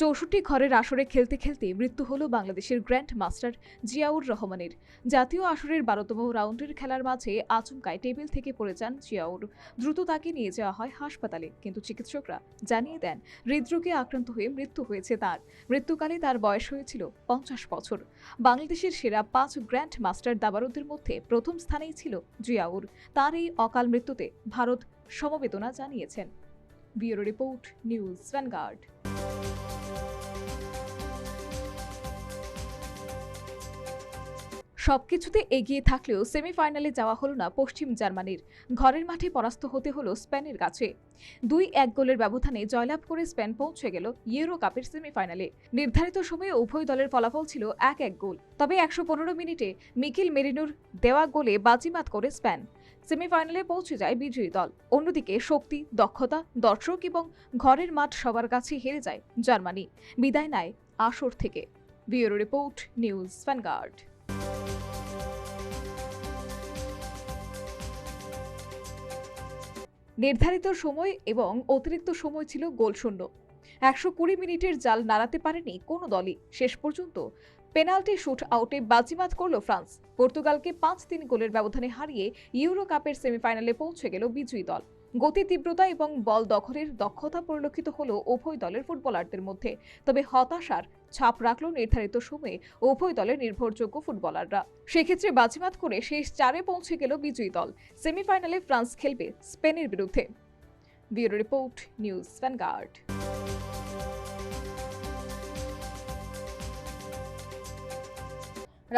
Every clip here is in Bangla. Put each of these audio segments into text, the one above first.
চৌষট্টি ঘরের আসরে খেলতে খেলতে মৃত্যু হল বাংলাদেশের গ্র্যান্ড মাস্টার জিয়াউর রহমানের। জাতীয় আসরের বারোতম রাউন্ডের খেলার মাঝে আচমকায় টেবিল থেকে পড়ে যান জিয়াউর। দ্রুত তাকে নিয়ে যাওয়া হয় হাসপাতালে, কিন্তু চিকিৎসকরা জানিয়ে দেন, হৃদরোগে আক্রান্ত হয়ে মৃত্যু হয়েছে তার। মৃত্যুকালে তার বয়স হয়েছিল পঞ্চাশ বছর। বাংলাদেশের সেরা পাঁচ গ্র্যান্ড মাস্টার দাবারুদের মধ্যে প্রথম স্থানেই ছিল জিয়াউর। তার এই অকাল মৃত্যুতে ভারত সমবেদনা জানিয়েছেন। ব্যুরো রিপোর্ট, নিউজ ভ্যানগার্ড সবকিছুতে এগিয়ে থাকলেও সেমিফাইনালে যাওয়া হলো না পশ্চিম জার্মানির। ঘরের মাঠে পরাস্ত হতে হলো স্পেনের কাছে। দুই এক গোলের ব্যবধানে জয়লাভ করে স্পেন পৌঁছে গেল ইউরো কাপের সেমিফাইনালে। নির্ধারিত সময়ে উভয় দলের ফলাফল ছিল এক এক গোল। তবে একশো পনেরো মিনিটে মিকিল মেরিনোর দেওয়া গোলে বাজিমাত করে স্পেন। সেমিফাইনালে পৌঁছে যায় বিজয়ী দল। অন্যদিকে শক্তি, দক্ষতা, দর্শক এবং ঘরের মাঠ সবার কাছে হেরে যায় জার্মানি। বিদায় নেয় আসর থেকে। ব্যুরো রিপোর্ট, নিউজ ভ্যানগার্ড নির্ধারিত সময় এবং অতিরিক্ত সময় ছিল গোলশূন্য। একশো কুড়ি মিনিটের জাল নাড়াতে পারেনি কোনো দলই। শেষ পর্যন্ত পেনাল্টি শুট আউটে বাজিমাত করল ফ্রান্স। পর্তুগালকে পাঁচ তিন গোলের ব্যবধানে হারিয়ে ইউরো কাপের সেমিফাইনালে পৌঁছে গেল বিজয়ী দল। গতি তীব্রতা এবং বল দখলের দক্ষতা পরিলক্ষিত হলো উভয় দলের ফুটবলারদের মধ্যে। তবে হতাশার ছাপ রাখল নির্ধারিত সময়ে উভয় দলের নির্ভরযোগ্য ফুটবলাররা। সেক্ষেত্রে বাজিমাত করে শেষ চারে পৌঁছে গেল বিজয়ী দল। সেমিফাইনালে ফ্রান্স খেলবে স্পেনের বিরুদ্ধে। Bureau report, news Vanguard.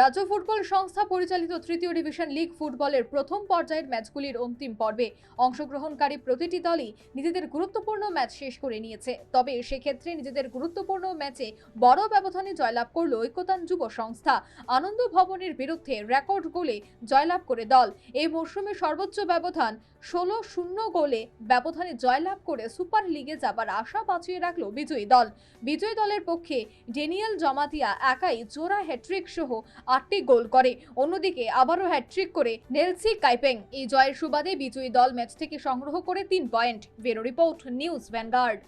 রাজ্য ফুটবল সংস্থা পরিচালিত তৃতীয় ডিভিশন লিগ ফুটবলের প্রথম পর্যায়ের ম্যাচগুলির অন্তিম পর্বে অংশগ্রহণকারী প্রতিটি দলই নিজেদের গুরুত্বপূর্ণ ম্যাচ শেষ করে নিয়েছে। তবে সেক্ষেত্রে নিজেদের গুরুত্বপূর্ণ ম্যাচে বড় ব্যবধানে জয়লাভ করল ঐক্যতান যুব সংস্থা। আনন্দ ভবনের বিরুদ্ধে রেকর্ড গোলে জয়লাভ করে দল। এই মরশুমে সর্বোচ্চ ব্যবধান ষোলো শূন্য গোলে ব্যবধানে জয়লাভ করে সুপার লিগে যাবার আশা বাঁচিয়ে রাখল বিজয়ী দল। বিজয়ী দলের পক্ষে ডেনিয়েল জমাতিয়া একাই জোড়া হ্যাট্রিক সহ আটটি গোল করে। অন্যদিকে আবারও হ্যাট্রিক করে নেলসি কাইপেং। এই জয়ের সুবাদে বিজয়ী দল ম্যাচ থেকে সংগ্রহ করে তিন point. Bureau report, news vanguard.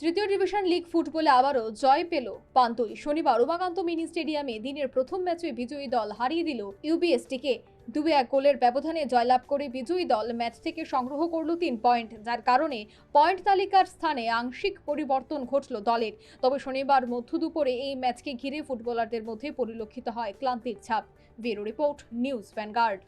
তৃতীয় ডিভিশন লিগ ফুটবলে আবারও জয় পেল পান্তই। শনিবার উমাকান্ত মিনি স্টেডিয়ামে দিনের প্রথম ম্যাচে বিজয়ী দল হারিয়ে দিল ইউবিএসটিকে। দুবে এক গোলের ব্যবধানে জয়লাভ করে বিজয়ী দল ম্যাচ থেকে সংগ্রহ করল তিন পয়েন্ট, যার কারণে পয়েন্ট তালিকার স্থানে আংশিক পরিবর্তন ঘটল দলের। তবে শনিবার মধ্য দুপুরে এই ম্যাচকে ঘিরে ফুটবলারদের মধ্যে পরিলক্ষিত হয় ক্লান্তির ছাপ। Bureau report, news Vanguard.